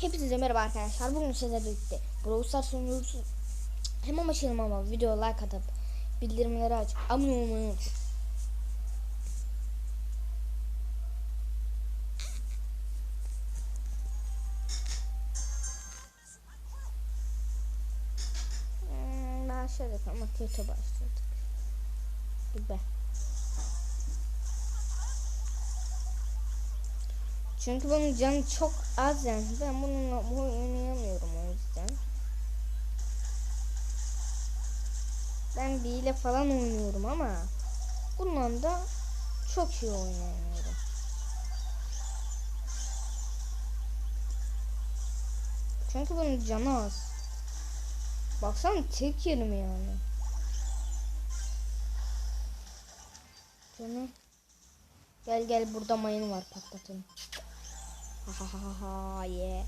Hepinize merhaba arkadaşlar. Bugün sizlerle birlikte Brawl Stars oynuyoruz. Hemen başlayalım ama video like atıp bildirimleri aç. Abone olmayı unutmayın. Hmm, başladık ama kötü başladık. Gibi. Çünkü bunun canı çok az yani. Ben bununla bu oynayamıyorum o yüzden. Ben bir ile falan oynuyorum ama bundan da çok iyi oynayamıyorum. Çünkü bunun canı az. Baksana tek yerim yani. Canım. Gel gel burada mayın var patlatın. Ha ha ha ha yeah.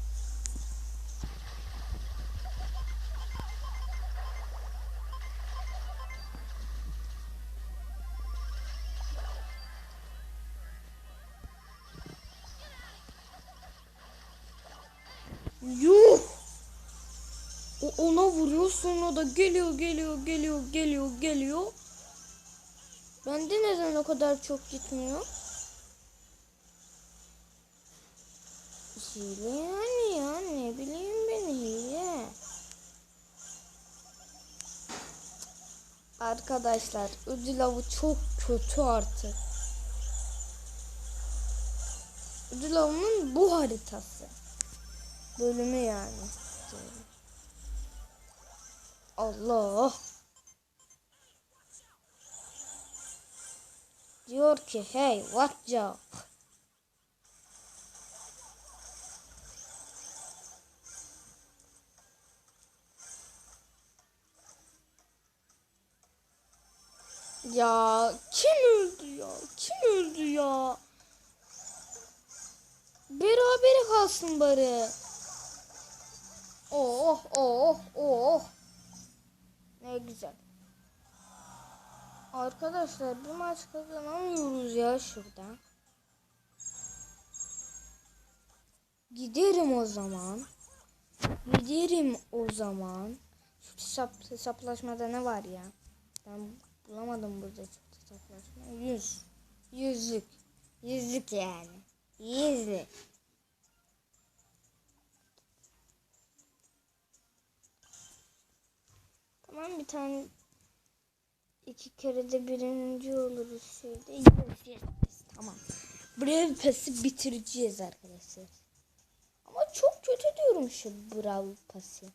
Yuh! O ona vuruyor sonra da geliyor geliyor geliyor geliyor geliyor. Bende neden o kadar çok gitmiyor? Hile yani ya ne bileyim ben hile. Arkadaşlar ödül çok kötü artık. Ödül bu haritası. Bölümü yani. Allah. Diyor ki hey what job? Ya kim öldü ya? Kim öldü ya? Beraber kalsın bari. Oh oh oh. Ne güzel. Arkadaşlar bir maç kazanamıyoruz ya şurada. Giderim o zaman. Giderim o zaman. Şu hesap, hesaplaşmada ne var ya? Ben bulamadım burada çok hesaplaşma. Yüz. Yüzlük. Yüzlük yani. Yüzlük. Tamam bir tane iki kere de birinci oluruz şöyle. Yes, yes, yes. Tamam. Brawl Pass'i bitireceğiz arkadaşlar. Ama çok kötü diyorum şu Brawl Pass'i.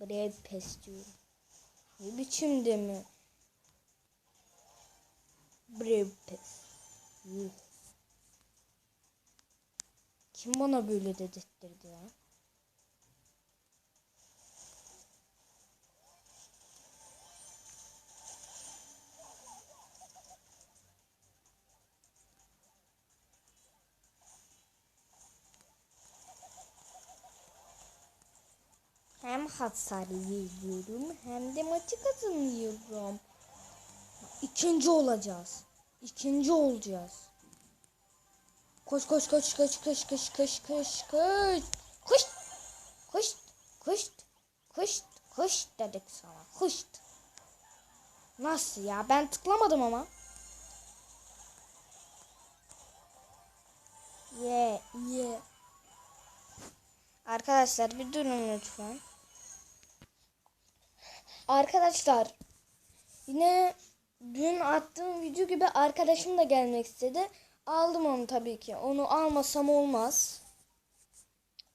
Brawl Pass diyorum. Ne biçimde mi? Brawl Pass. Kim bana böyle dedirtti ya? Hem hasar yiyorum hem de maçı kazanıyorum. İkinci olacağız. İkinci olacağız. Koş koş koş koş koş koş koş koş koş. Koş. Koş. Koş. Koş. Koş dedik sana. Koş. Nasıl ya? Ben tıklamadım ama. Ye yeah, ye. Yeah. Arkadaşlar bir durun lütfen. Arkadaşlar yine dün attığım video gibi arkadaşım da gelmek istedi. Aldım onu tabii ki. Onu almasam olmaz.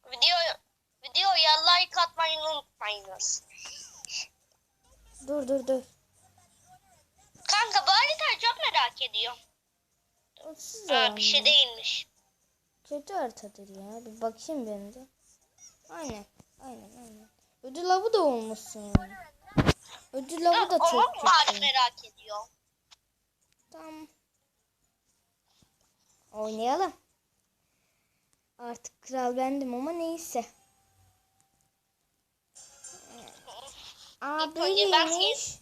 Video videoya like atmayı unutmayınız. Dur dur dur. Kanka bu haritayı çok merak ediyorum. Ha, bir şey değilmiş. Kötü haritadır ya. Bir bakayım ben de. Aynen. Aynen aynen. Ödül avı da olmuşsun yani. Ödül avı da çok bari kötü. merak ediyorum. Tamam. Oynayalım. Artık kral bendim ama neyse. Aa önce ben böyleymiş.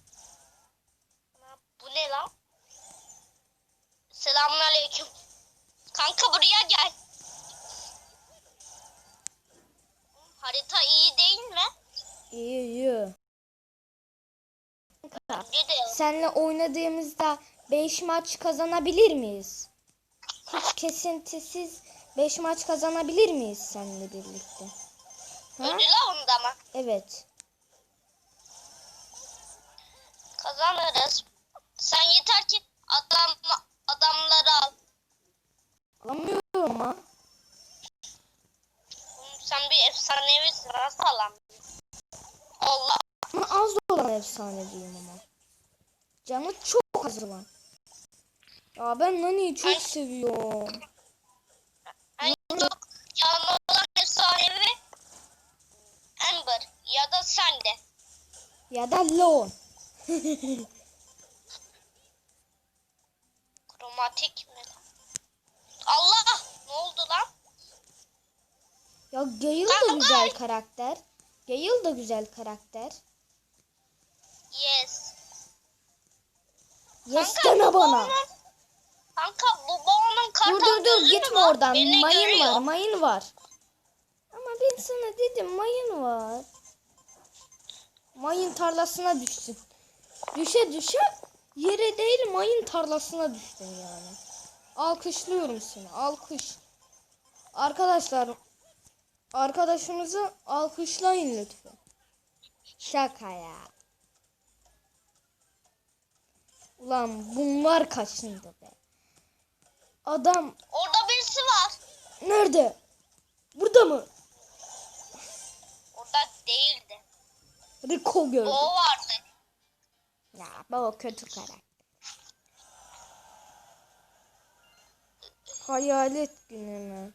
Bu ne lan? Selamun aleyküm. Kanka buraya gel. Harita iyi değil mi? İyi iyi. Senle oynadığımızda 5 maç kazanabilir miyiz? Hiç kesintisiz 5 maç kazanabilir miyiz seninle birlikte? Ha? Ödül avında mı? Evet. Kazanırız. Sen yeter ki adam adamları al. Alamıyorum ama. Sen bir efsanevisin. Nasıl alamıyorsun? Allah. Ama az olan efsane diyeyim ama. Canı çok az olan. Ya ben Nani'yi çok Ay. seviyorum. En çok canlı olan efsanevi Amber ya da sen de. Ya da Leon. Kromatik mi? Allah! Ne oldu lan? Ya Gale da güzel karakter. Gale da güzel karakter. Yes. Yes Kanka, deme bana. onun- Kanka bu bağının kartal Dur dur dur gitme var? oradan. Beni mayın görüyor. var mayın var. Ama ben sana dedim mayın var. Mayın tarlasına düştün. Düşe düşe yere değil mayın tarlasına düştün yani. Alkışlıyorum seni alkış. Arkadaşlar arkadaşımızı alkışlayın lütfen. Şaka ya. Ulan bunlar kaçındı be. Adam Orada birisi var. nerede? Burada mı? Orada değildi. Rico gördüm. O vardı. Ya baba kötü karakter. Hayalet günü mü?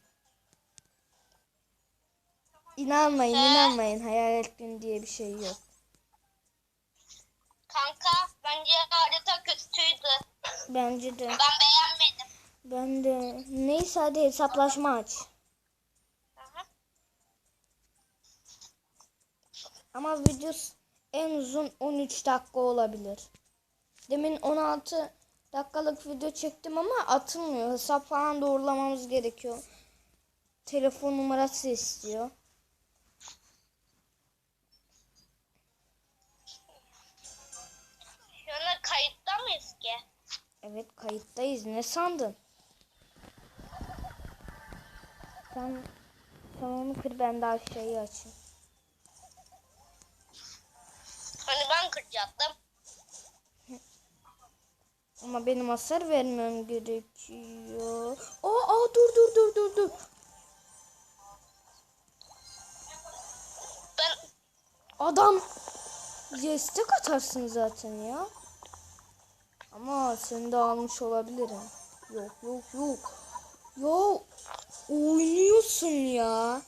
İnanmayın He. inanmayın hayalet günü diye bir şey yok. Kanka bence harita kötüydü. Bence de. Ben beğenmedim. Ben de. Neyse hadi hesaplaşma aç. Aha. Ama video en uzun 13 dakika olabilir. Demin 16 dakikalık video çektim ama atılmıyor. Hesap falan doğrulamamız gerekiyor. Telefon numarası istiyor. Evet kayıttayız. Ne sandın? Sen, sen onu kır ben de aşağıyı açayım. Hani ben kıracaktım. Ama benim hasar vermem gerekiyor. Aa, aa dur dur dur dur dur. Ben Adam destek atarsın zaten ya. Ama seni de almış olabilirim. Yok yok yok. Yo oynuyorsun ya.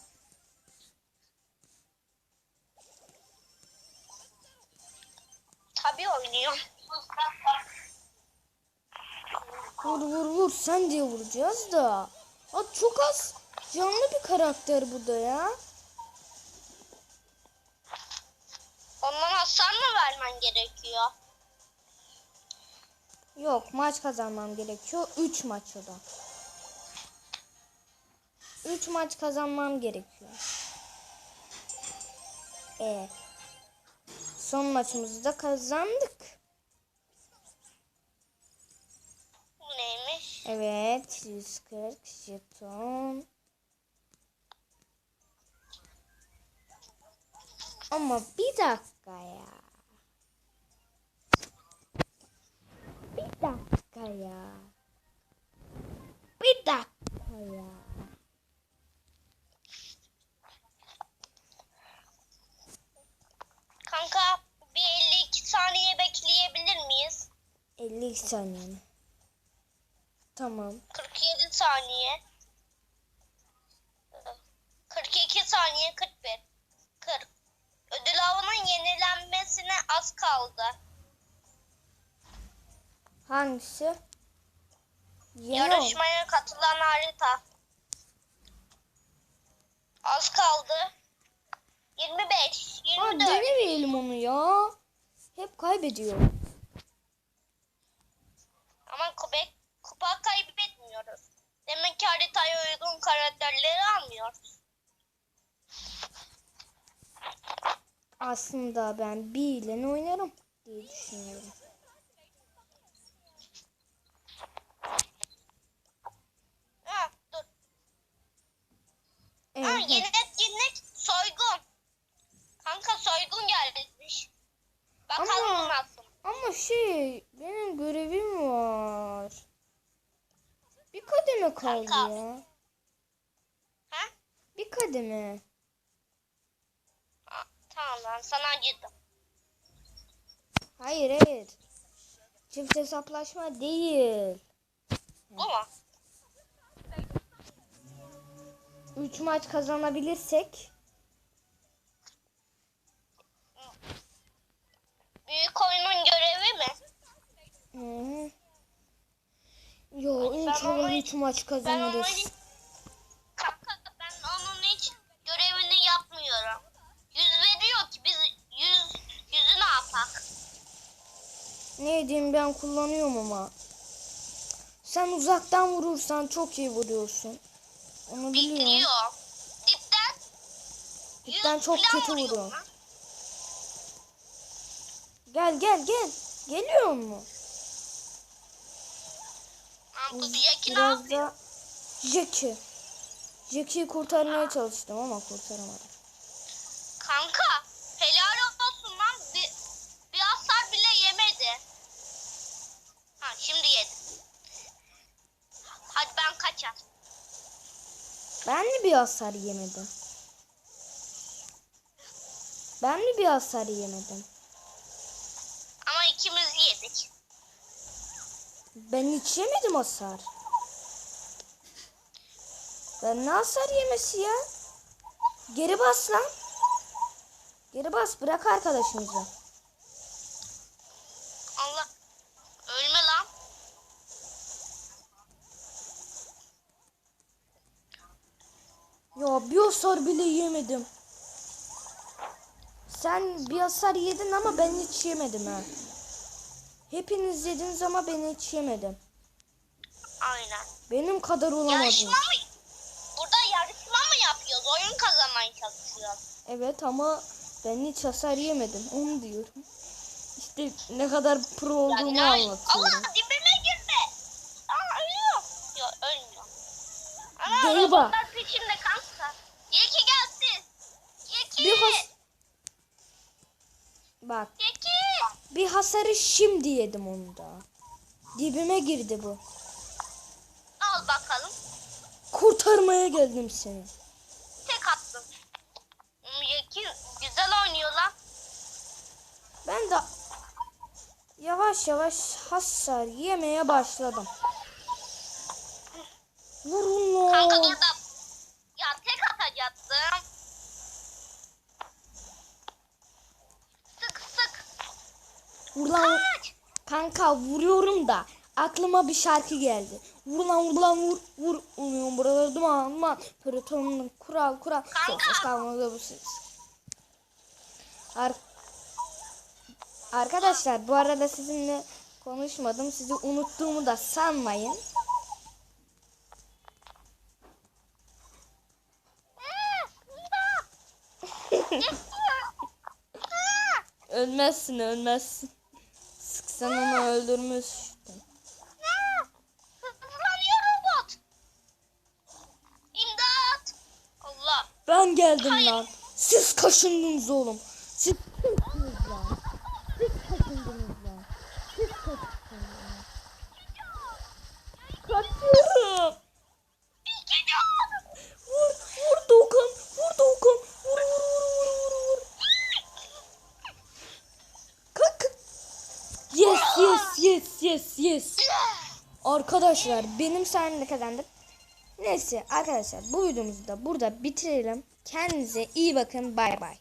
tabii oynuyorum. Vur vur vur sen diye vuracağız da. Aa, çok az canlı bir karakter bu da ya. Ondan hasar mı vermen gerekiyor? Yok maç kazanmam gerekiyor. 3 maç o da. 3 maç kazanmam gerekiyor. E. Son maçımızı da kazandık. Bu neymiş? Evet 140 jeton. Ama bir dakika ya. Dakika ya. Bir dakika ya. Kanka bir 52 saniye bekleyebilir miyiz? 52 saniye mi? Tamam. 47 saniye. 42 saniye 41. 40. Ödül avının yenilenmesine az kaldı. Hangisi? Yeni Yarışmaya katılan harita. Az kaldı. 25, Aa, 24. denemeyelim onu ya. Hep kaybediyor. Ama kupa, kupa kaybetmiyoruz. Demek ki haritaya uygun karakterleri almıyoruz. Aslında ben bir ile oynarım diye düşünüyorum. Ha, dur. Ha, Evet. yeni etkinlik soygun. Kanka soygun gelmiş. Bakalım Ama- nasıl. Ama şey benim görevim var. Bir kademe kaldı ya. Ha? Bir kademe. ha tamam lan sana acıdım. Hayır hayır. Çift hesaplaşma değil. Bu mu? 3 maç kazanabilirsek Büyük oyunun görevi mi? Hı. Ben inşallah 3 maç kazanırız. Kanka ben onun hiç görevini yapmıyorum. Yüz veriyor ki biz yüz yüzü ne yapak? Ne diyeyim ben kullanıyorum ama. Sen uzaktan vurursan çok iyi vuruyorsun. Onu biliyorum. Biliyor. Dipten Dipten çok kötü vuruyor. Gel gel gel. Geliyor mu? Bu Jackie ne Biraz yapıyor? da Jackie. Jackie'yi kurtarmaya çalıştım ama kurtaramadım. Kanka helal olsun lan bir, bir hasar bile yemedi. Ha şimdi yedi. Hadi ben kaçar. Ben mi bir hasar yemedim? Ben mi bir hasar yemedim? Ama ikimiz yedik. Ben hiç yemedim hasar. Ben ne hasar yemesi ya? Geri bas lan. Geri bas bırak arkadaşımızı. Allah ölme lan. Ya bir hasar bile yemedim. Sen bir hasar yedin ama ben hiç yemedim ha. Hepiniz yediniz ama ben hiç yemedim. Aynen. Benim kadar Yarışma olamadınız. mı? Burada yarışma mı yapıyoruz? Oyun kazanmaya çalışıyoruz. Evet ama ben hiç hasar yemedim. Onu diyorum. İşte ne kadar pro olduğumu Ya, anlatıyorum. Allah dibime girme. Aa ölüyor. Yok ölmüyor. Ana Gel bak. robotlar peşimde kanka. Yeki gelsin. Yeki. Bir has Bak Yeki. bir hasarı şimdi yedim onu da. Dibime girdi bu. Al bakalım. Kurtarmaya geldim seni. Tek attım. Hmm, Yeki güzel oynuyor lan. Ben de yavaş yavaş hasar yemeye başladım. Vurun Kanka dur da. Ya tek atacaktım. Sık sık. Vur lan. Kaç. Kanka vuruyorum da aklıma bir şarkı geldi. Vur lan vur lan vur vur. Umuyorum buraları duman duman. Pırıtonun kural kural. Çok ses kalmadı bu ses. Ar Arkadaşlar bu arada sizinle konuşmadım. Sizi unuttuğumu da sanmayın. Ölmezsin ölmezsin. Sıksan onu öldürmüştün. Hızlanıyor robot. İmdat. Allah. Ben geldim Hayır. lan. Siz kaşındınız oğlum. Siz kaşındınız lan. Siz kaşındınız lan. Siz kaşındınız lan. Kaçıyorum. Vur, vur Doğukan. Vur Doğukan. Vur, vur, vur, vur, vur, vur. Kalk. Yes, yes, yes, yes, yes. Arkadaşlar benim sayemde kazandık. Neyse arkadaşlar bu videomuzu da burada bitirelim. Kendinize iyi bakın. Bay bay.